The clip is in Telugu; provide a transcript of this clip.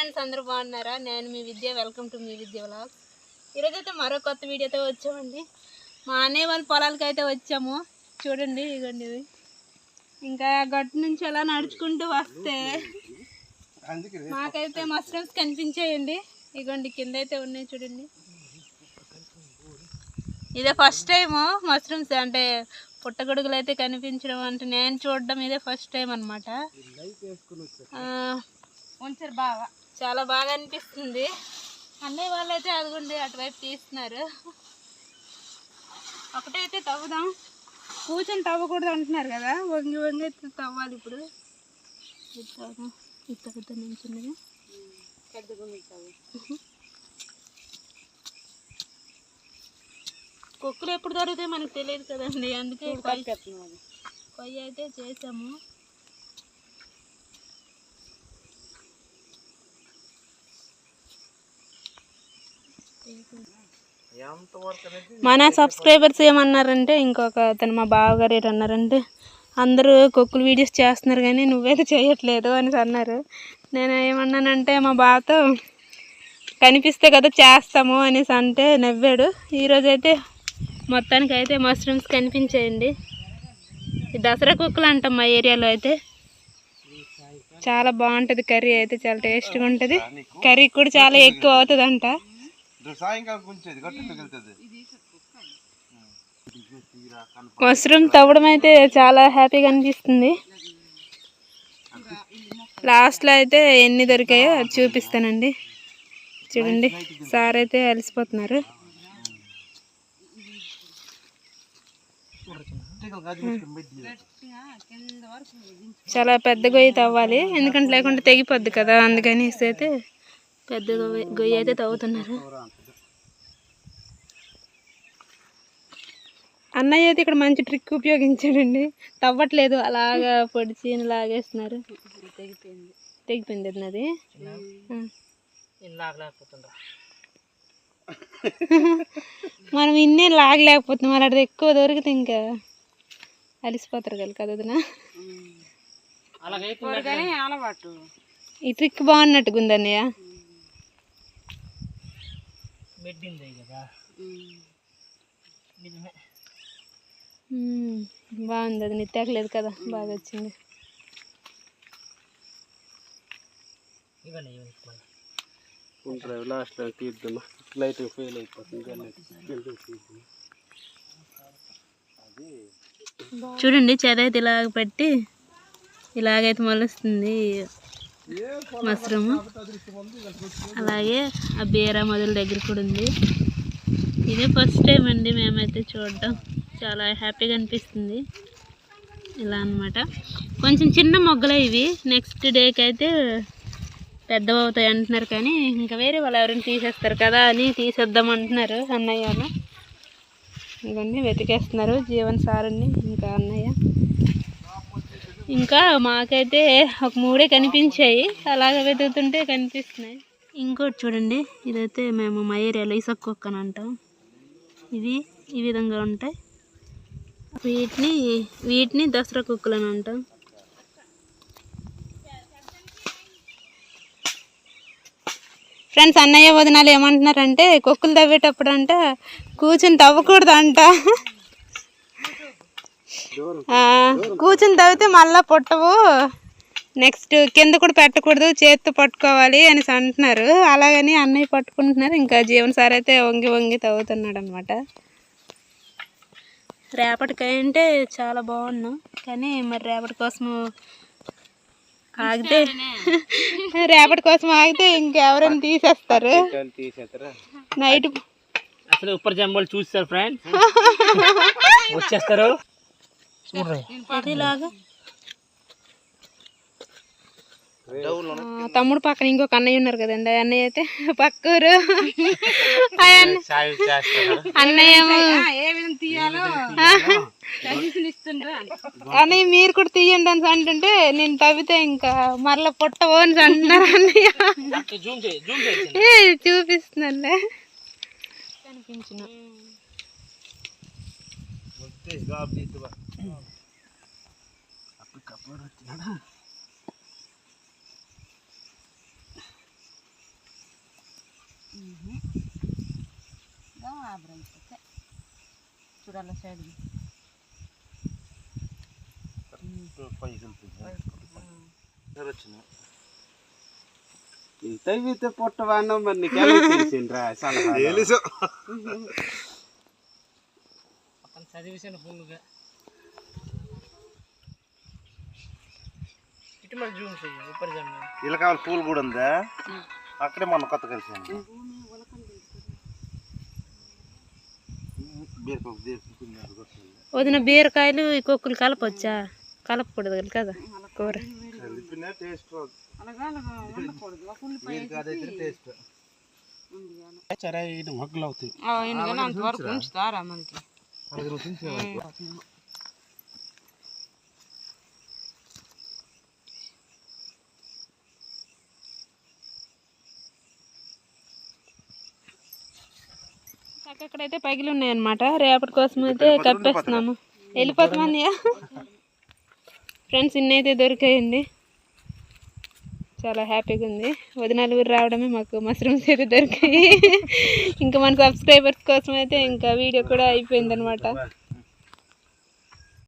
ఫ్రెండ్స్ అందరూ బాగున్నారా? నేను మీ విద్య వెల్కమ్ టు మీ విద్య వ్లాగ్ ఈరోజు అయితే మరో కొత్త వీడియోతో వచ్చామండి. మా అన్నయ్య వాళ్ళ పొలాలకి అయితే వచ్చాము. చూడండి ఇదిగోండి ఇవి ఇంకా గట్టు నుంచి అలా నడుచుకుంటూ వస్తే మాకైతే మష్రూమ్స్ కనిపించాయండి. ఇగోండి కింద అయితే ఉన్నాయి చూడండి. ఇదే ఫస్ట్ టైము మష్రూమ్స్ అంటే పుట్టగొడుగులు అయితే కనిపించడం అంటే నేను చూడడం ఇదే ఫస్ట్ టైం అనమాట ఉంచారు బాగా. చాలా బాగా అనిపిస్తుంది. అన్నయ్య వాళ్ళు అయితే అదిగోండి అటువైపు తీస్తున్నారు. ఒకటైతే తవ్వుదాం. కూర్చొని తవ్వకూడదు అంటున్నారు కదా. వంగి వంగి అయితే తవ్వాలి ఇప్పుడు. ఇక్కడ నుంచి కుక్కలు ఎప్పుడు దొరుకుతాయి మనకు తెలియదు కదండి. అందుకే కొయ్య అయితే చేసాము. మన సబ్స్క్రైబర్స్ ఏమన్నారంటే ఇంకొక అతను మా బావగారు ఏంటి అన్నారంటే అందరూ కుక్కులు వీడియోస్ చేస్తున్నారు కానీ నువ్వేది చేయట్లేదు అని అన్నారు. నేను ఏమన్నానంటే మా బావతో కనిపిస్తే కదా చేస్తాము అనేసి అంటే నవ్వాడు. ఈరోజైతే మొత్తానికి అయితే మష్రూమ్స్ కనిపించాయండి. ఈ దసరా కుక్కలు అంటాం మా ఏరియాలో అయితే. చాలా బాగుంటుంది కర్రీ అయితే చాలా టేస్ట్గా ఉంటుంది. కర్రీ కూడా చాలా ఎక్కువ అవుతుంది అంట సాయంకాలం కొంచెం గట్టి మిగులుతుంది మష్రూమ్ తవ్వడం అయితే చాలా హ్యాపీగా అనిపిస్తుంది. లాస్ట్లో అయితే ఎన్ని దొరికాయో అది చూపిస్తానండి. చూడండి సార్ అయితే అలసిపోతున్నారు. చాలా పెద్ద గొయ్యి తవ్వాలి ఎందుకంటే లేకుంటే తెగిపోద్ది కదా అందుకని అయితే పెద్ద గొయ్యి గొయ్యి అయితే తవ్వుతున్నారు. అన్నయ్య అయితే ఇక్కడ మంచి ట్రిక్ ఉపయోగించాడండి. తవ్వట్లేదు అలాగా పొడిచి లాగేస్తున్నారు. తెగిపోయింది. తెగిపోయింది అది మనం ఇన్నే లాగలేకపోతున్నాం అది ఎక్కువ దొరికితే ఇంకా అలిసిపోతారు కదా కదా వదినా? ఈ ట్రిక్ బాగున్నట్టుగా అన్నయ్య మ్మ్. బాగుంది అది నిత్యాకలేదు కదా బాగా వచ్చింది. లాస్ట్ తీద్దామా లైట్ ఫెయిల్ అయిపోతుంది చూడండి చెదైతే ఇలాగ పెట్టి ఇలాగైతే మొలుస్తుంది. మష్రూమ్. అలాగే ఆ బీరా మొదల దగ్గర కూడా ఉంది. ఇదే ఫస్ట్ టైం అండి మేమైతే చూడడం. చాలా హ్యాపీగా అనిపిస్తుంది. ఇలా అన్నమాట. కొంచెం చిన్న మొగ్గలే ఇవి. నెక్స్ట్ డేకి అయితే పెద్దవి అవుతాయి అంటున్నారు కానీ ఇంకా వేరే వాళ్ళు ఎవరైనా తీసేస్తారు కదా అని తీసేద్దాం అంటున్నారు అన్నయ్య వాళ్ళు ఇవన్నీ వెతికేస్తున్నారు జీవన్ సారుని ఇంకా అన్నయ్య. ఇంకా మాకైతే ఒక మూడే కనిపించాయి. అలాగ వెతుకుతుంటే కనిపిస్తున్నాయి. ఇంకోటి చూడండి. ఇదైతే మేము మా ఏరియాలో కుక్క అని అంటాం. ఇవి ఈ విధంగా ఉంటాయి. వీటిని వీటిని దసరా కుక్కలు అని అంటాం. ఫ్రెండ్స్ అన్నయ్య వదినాలు ఏమంటున్నారంటే కుక్కలు తవ్వేటప్పుడు అంట కూర్చుని తవ్వకూడదు అంట కూర్చుని తవ్వితే మళ్ళా పుట్టవు. నెక్స్ట్ కింద కూడా పెట్టకూడదు చేత్తో పట్టుకోవాలి అనేసి అంటున్నారు. అలాగని అన్నయ్య పట్టుకుంటున్నారు. ఇంకా జీవన్ సార్ అయితే వంగి వంగి తవ్వుతున్నాడు అనమాట రేపటికంటే చాలా బాగున్నాం. కానీ మరి రేపటి కోసము ఆగితే రేపటి కోసం ఆగితే ఇంకెవరైనా తీసేస్తారు. తీసేస్తారా? నైట్ అసలు ఉప్పర్ జంబోలు చూస్తారు ఫ్రెండ్ వచ్చేస్తారు. తమ్ముడు పక్కన ఇంకొక అన్నయ్య ఉన్నారు కదండి. ఆ అన్నయ్య అయితే పక్కూరు. అన్నయ్య అన్నయ్య మీరు కూడా తీయండి అని అంటుంటే నేను తవ్వితే ఇంకా మరలా పుట్టవు అని అంటున్నారు అన్నయ్య. జూమ్ చేయి జూమ్ చేయి ఏ, చూపిస్తున్నానులే కనిపించిన చూడాలి సైడ్ ఇంత అయితే పొట్టవాడినా మరి నీకెలా తెలిసిండ్రా సలహా అతను చదివేసాను ఫుల్గా ఇటు మళ్ళీ జూమ్ ఇలా కావాలి పూలు కూడా ఉందా? అక్కడే మొన్న కొత్త కలిసాను. బీరపప్పు వదిన బీరకాయలు ఈ కొక్కులు కలపొచ్చా? కలపకూడదు కదా కూర. ఇది మొగ్గలు అవుతాయి. అంతవరకు ఉంచుతారా మనకి? అక్కడైతే పగిలి ఉన్నాయి అనమాట రేపటి కోసం అయితే కప్పేస్తున్నాము వెళ్ళిపోతామని ఫ్రెండ్స్ ఇన్నైతే దొరికాయండి. చాలా హ్యాపీగా ఉంది. వదినాలు ఊరు రావడమే మాకు మష్రూమ్స్ అయితే దొరికాయి. ఇంకా మన సబ్స్క్రైబర్స్ కోసం అయితే ఇంకా వీడియో కూడా అయిపోయింది అనమాట